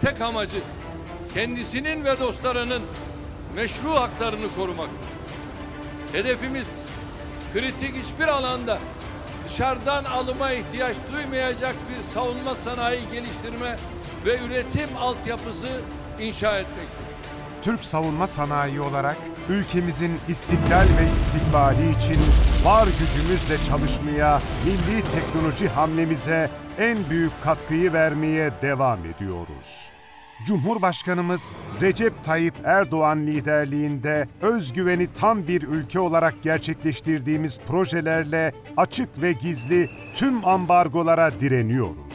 tek amacı kendisinin ve dostlarının meşru haklarını korumak. Hedefimiz kritik hiçbir alanda dışarıdan alıma ihtiyaç duymayacak bir savunma sanayi geliştirme ve üretim altyapısı inşa etmektir. Türk savunma sanayi olarak ülkemizin istiklal ve istikbali için var gücümüzle çalışmaya, milli teknoloji hamlemize en büyük katkıyı vermeye devam ediyoruz. Cumhurbaşkanımız Recep Tayyip Erdoğan liderliğinde özgüveni tam bir ülke olarak gerçekleştirdiğimiz projelerle açık ve gizli tüm ambargolara direniyoruz.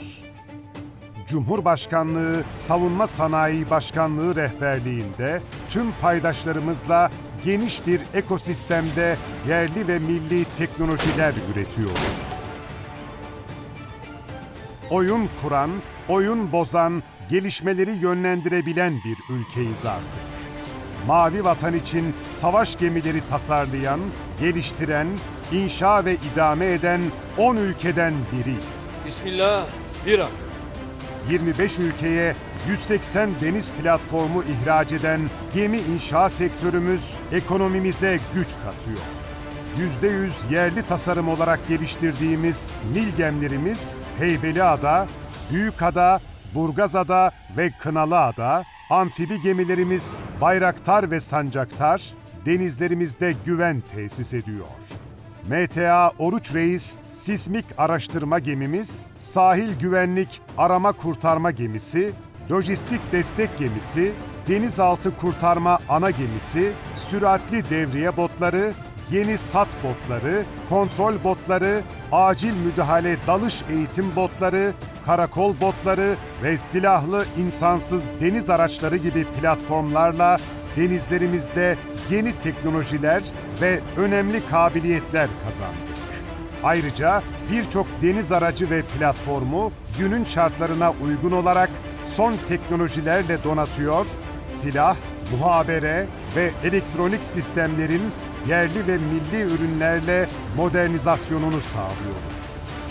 Cumhurbaşkanlığı Savunma Sanayi Başkanlığı rehberliğinde tüm paydaşlarımızla geniş bir ekosistemde yerli ve milli teknolojiler üretiyoruz. Oyun kuran, oyun bozan, gelişmeleri yönlendirebilen bir ülkeyiz artık. Mavi vatan için savaş gemileri tasarlayan, geliştiren, inşa ve idame eden 10 ülkeden biriyiz. Bismillah, bir an. 25 ülkeye 180 deniz platformu ihraç eden gemi inşa sektörümüz ekonomimize güç katıyor. %100 yerli tasarım olarak geliştirdiğimiz Nil gemlerimiz Heybeliada, Büyükada, Burgazada ve Kınalıada, amfibi gemilerimiz Bayraktar ve Sancaktar denizlerimizde güven tesis ediyor. MTA Oruç Reis sismik araştırma gemimiz, sahil güvenlik arama kurtarma gemisi, lojistik destek gemisi, denizaltı kurtarma ana gemisi, süratli devriye botları, yeni sat botları, kontrol botları, acil müdahale dalış eğitim botları, karakol botları ve silahlı insansız deniz araçları gibi platformlarla denizlerimizde yeni teknolojiler ve önemli kabiliyetler kazandık. Ayrıca birçok deniz aracı ve platformu günün şartlarına uygun olarak son teknolojilerle donatıyor, silah, muhabere ve elektronik sistemlerin yerli ve milli ürünlerle modernizasyonunu sağlıyoruz.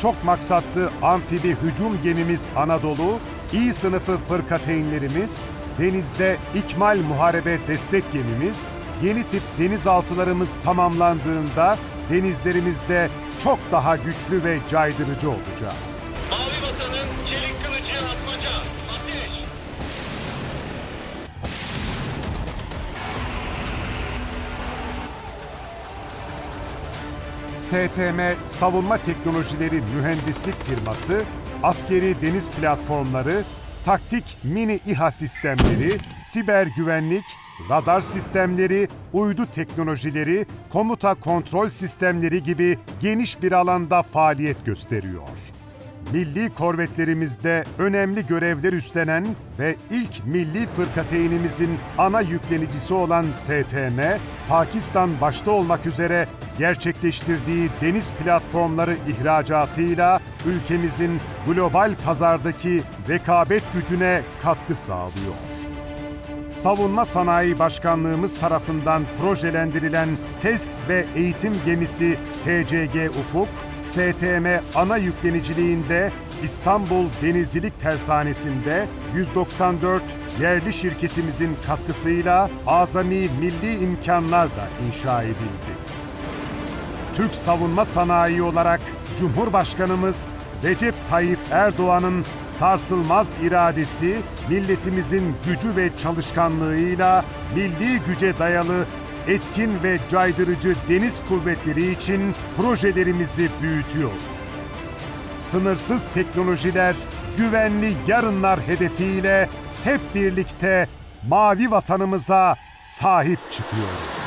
Çok maksatlı amfibi hücum gemimiz Anadolu, İ sınıfı fırkateynlerimiz, denizde ikmal muharebe destek gemimiz, yeni tip denizaltılarımız tamamlandığında denizlerimizde çok daha güçlü ve caydırıcı olacağız. Mavi vatanın çelik kılıcı atmaca. Ateş! STM Savunma Teknolojileri Mühendislik Firması, askeri deniz platformları, taktik mini İHA sistemleri, siber güvenlik, radar sistemleri, uydu teknolojileri, komuta kontrol sistemleri gibi geniş bir alanda faaliyet gösteriyor. Milli korvetlerimizde önemli görevler üstlenen ve ilk milli fırkateynimizin ana yüklenicisi olan STM, Pakistan başta olmak üzere gerçekleştirdiği deniz platformları ihracatıyla ülkemizin global pazardaki rekabet gücüne katkı sağlıyor. Savunma Sanayi Başkanlığımız tarafından projelendirilen test ve eğitim gemisi TCG Ufuk, STM ana yükleniciliğinde İstanbul Denizcilik Tersanesi'nde 194 yerli şirketimizin katkısıyla azami milli imkanlarla inşa edildi. Türk savunma sanayi olarak Cumhurbaşkanımız Recep Tayyip Erdoğan'ın sarsılmaz iradesi, milletimizin gücü ve çalışkanlığıyla milli güce dayalı etkin ve caydırıcı deniz kuvvetleri için projelerimizi büyütüyoruz. Sınırsız teknolojiler, güvenli yarınlar hedefiyle hep birlikte mavi vatanımıza sahip çıkıyoruz.